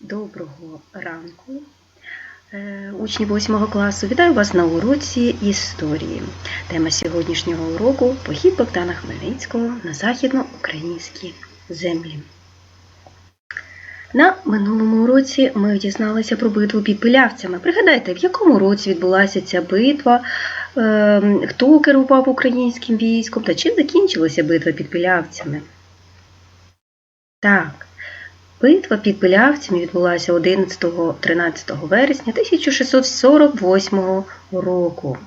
Доброго ранку, е, учні 8 класу. Вітаю вас на уроці історії. Тема сьогоднішнього уроку похід Богдана Хмельницького на західноукраїнські землі. На минулому уроці ми дізналися про битву під Пилявцями. Пригадайте, в якому році відбулася ця битва, е, хто керував українським військом та чим закінчилася битва під Пилявцями? Так. Битва під Пилявцями відбулася 11-13 вересня 1648 року.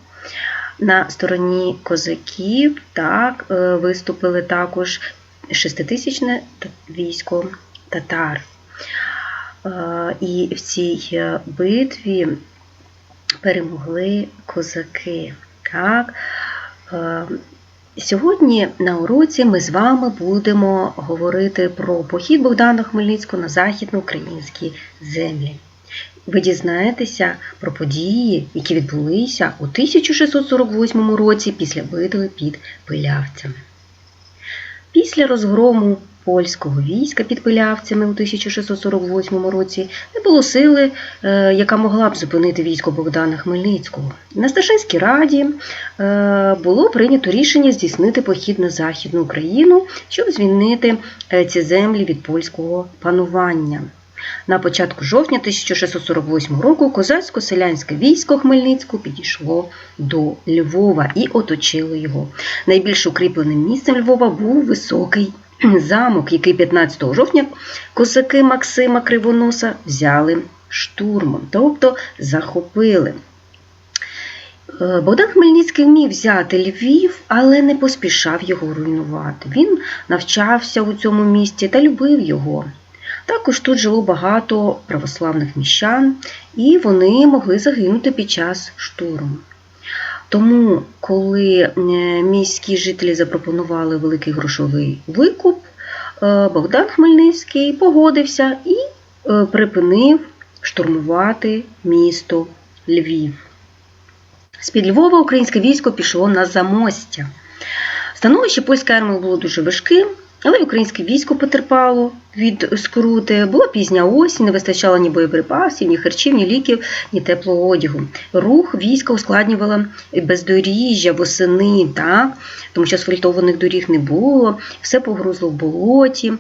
На стороні козаків так, е, виступили також шеститисячне військо татар. Е, І в цій е, битві перемогли козаки. Так. Сьогодні на уроці ми з вами будемо говорити про похід Богдана Хмельницького на західноукраїнські землі. Ви дізнаєтеся про події, які відбулися у 1648 році після битви під Пилявцями. Після розгрому польського війська під Пилявцями у 1648 році не було сили, е, яка могла б зупинити військо Богдана Хмельницького. На Старшинській раді е, було прийнято рішення здійснити похід на Західну Україну, щоб звільнити е, ці землі від польського панування. На початку жовтня 1648 року козацько-селянське військо Хмельницького підійшло до Львова і оточило його. Найбільш укріпленим місцем Львова був високий замок, який 15 жовтня козаки Максима Кривоноса взяли штурмом, тобто захопили. Е, Богдан Хмельницький вмів взяти Львів, але не поспішав його руйнувати. Він навчався у цьому місті та любив його. Також тут жило багато православних міщан, і вони могли загинути під час штурму. Тому, коли е, міські жителі запропонували великий грошовий викуп, е, Богдан Хмельницький погодився і е, припинив штурмувати місто Львів. З-під Львова українське військо пішло на замостя. Становище польської армії було дуже важким, але українське військо потерпало від скрути. Була пізня осінь, не вистачало ні боєприпасів, ні харчів, ні ліків, ні теплого одягу. Рух війська ускладнювала бездоріжжя восени, так? тому що асфальтованих доріг не було, все погрузло в болоті,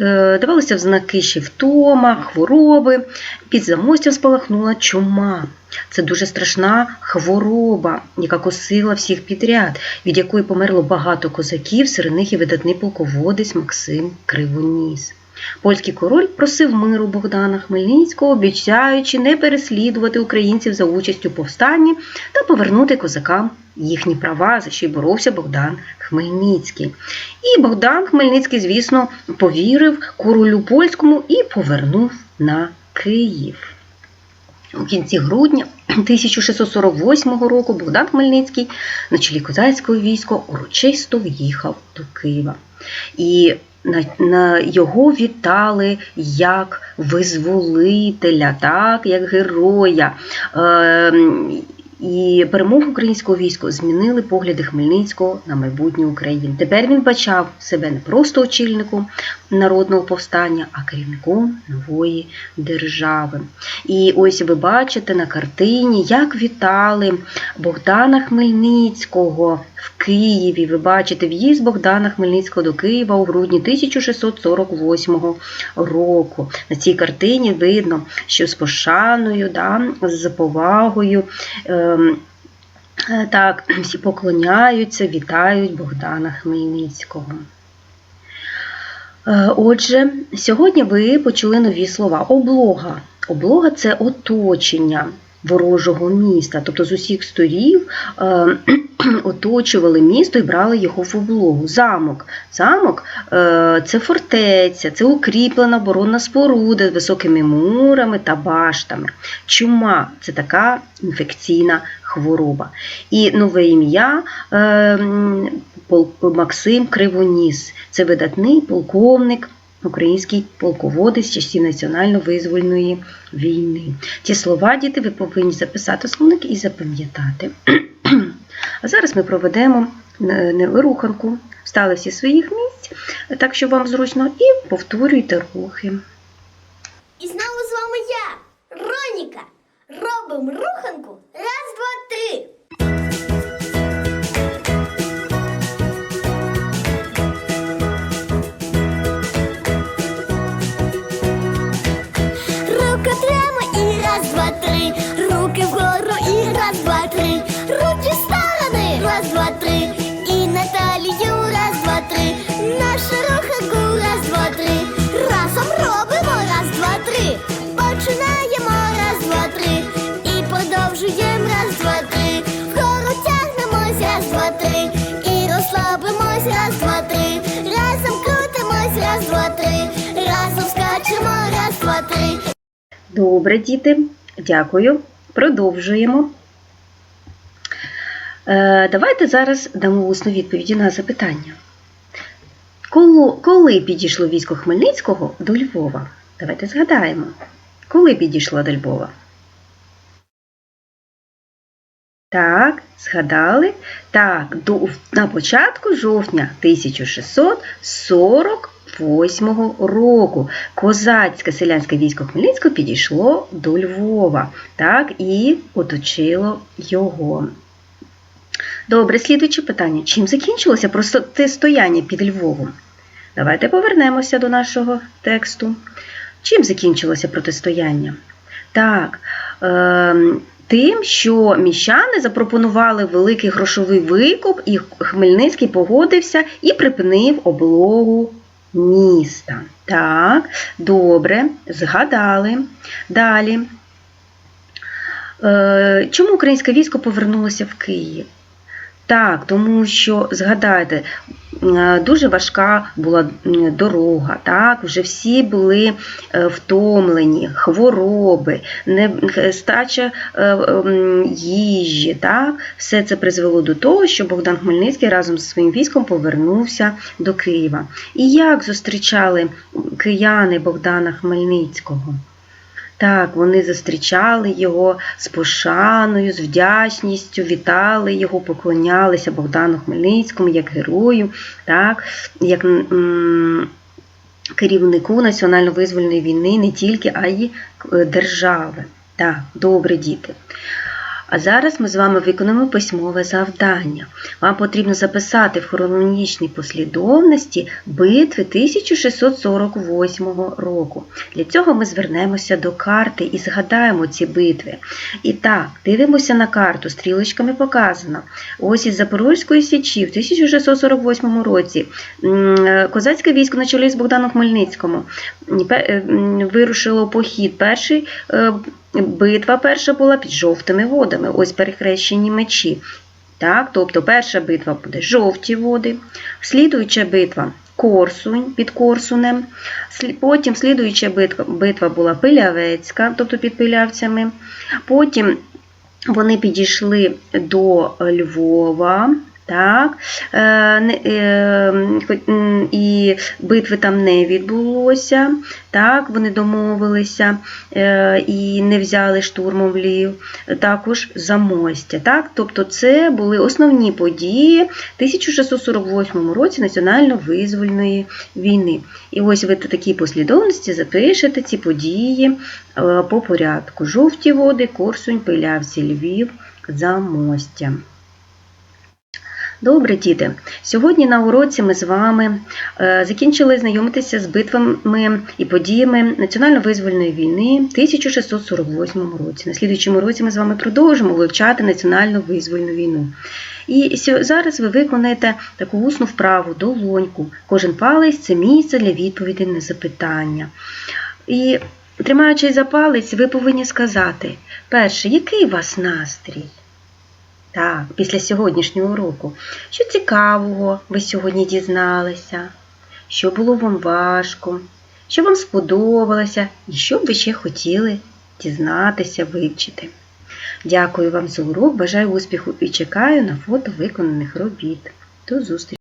Е, давалися в знаки ще втома, хвороби. Під замостям спалахнула чума. Це дуже страшна хвороба, яка косила всіх підряд, від якої померло багато козаків, серед них і видатний полководець Максим Кривоніс. Польський король просив миру Богдана Хмельницького, обіцяючи не переслідувати українців за участь у повстанні та повернути козакам їхні права, за що й боровся Богдан Хмельницький. І Богдан Хмельницький, звісно, повірив королю польському і повернув на Київ. У кінці грудня 1648 року Богдан Хмельницький на чолі козацького війська урочисто в'їхав до Києва. І на, його вітали як визволителя, так, як героя. Е, і перемогу українського війська змінили погляди Хмельницького на майбутнє України. Тепер він бачав себе не просто очільником народного повстання, а керівником нової держави. І ось ви бачите на картині, як вітали Богдана Хмельницького в Києві. Ви бачите в'їзд Богдана Хмельницького до Києва у грудні 1648 року. На цій картині видно, що з пошаною, да, з повагою. ем, е, Так, всі поклоняються, вітають Богдана Хмельницького. Е, Отже, сьогодні ви почули нові слова. Облога. Облога це оточення ворожого міста. Тобто з усіх сторів е, оточували місто і брали його в облогу. Замок. Замок е, це фортеця, це укріплена оборонна споруда з високими мурами та баштами. Чума це така інфекційна хвороба. І нове ім'я е, Максим Кривоніс. Це видатний полковник, український полководець часів національно-визвольної війни. Ті слова, діти, ви повинні записати словник і запам'ятати. А зараз ми проведемо е, неруханку. Встали всі своїх місць, так що вам зручно, і повторюйте рухи. І знову з вами я, Роніка. Робимо руханку. Раз, два, три. Два, три. Добре, діти, дякую. Продовжуємо. Е, Давайте зараз дамо усну відповіді на запитання. Коли, підійшло військо Хмельницького до Львова? Давайте згадаємо. Коли підійшло до Львова? Так, згадали? Так, до, на початку жовтня 1648 року козацьке селянське військо Хмельницького підійшло до Львова так, і оточило його. Добре, слідуюче питання. Чим закінчилося протистояння під Львовом? Давайте повернемося до нашого тексту. Чим закінчилося протистояння? Так, е, тим, що міщани запропонували великий грошовий викуп, і Хмельницький погодився і припинив облогу міста. Так, добре, згадали. Далі. Е, чому українське військо повернулося в Київ? Так, тому що, згадайте, е, дуже важка була дорога, так, вже всі були е, втомлені, хвороби, нестача е, їжі, так, все це призвело до того, що Богдан Хмельницький разом зі своїм військом повернувся до Києва. І як зустрічали кияни Богдана Хмельницького? Так, вони зустрічали його з пошаною, з вдячністю, вітали його, поклонялися Богдану Хмельницькому як герою, так, як керівнику національно-визвольної війни не тільки, а й е, держави. Так, добре, діти. А зараз ми з вами виконаємо письмове завдання. Вам потрібно записати в хронологічній послідовності битви 1648 року. Для цього ми звернемося до карти і згадаємо ці битви. І так, дивимося на карту, стрілочками показано. Ось із Запорозької січі в 1648 році козацьке військо на чолі з Богданом Хмельницькому вирушило похід. Перший е, Битва перша була під жовтими водами, ось перехрещені мечі. Так, тобто перша битва буде жовті води, слідуюча битва Корсунь під Корсунем, потім слідуюча битва, битва була Пилявецька, тобто під Пилявцями. Потім вони підійшли до Львова. Так, е, е, і битви там не відбулося. Так, вони домовилися е, і не взяли штурмом Львів, також Замостя. Так, тобто це були основні події 1648 році національно-визвольної війни. І ось ви в такій послідовності запишете ці події по порядку: жовті води, Корсунь, Пилявці, Львів, Замостя. Добре, діти. Сьогодні на уроці ми з вами е, закінчили знайомитися з битвами і подіями національно-визвольної війни в 1648 році. На слідуючому році ми з вами продовжимо вивчати національно-визвольну війну. І зараз ви виконаєте таку усну вправу, долоньку. Кожен палець це місце для відповіді на запитання. І тримаючись за палець, ви повинні сказати: перше, який у вас настрій? Так, після сьогоднішнього уроку. Що цікавого ви сьогодні дізналися? Що було вам важко? Що вам сподобалося? І що б ви ще хотіли дізнатися, вивчити? Дякую вам за урок, бажаю успіху і чекаю на фото виконаних робіт. До зустрічі!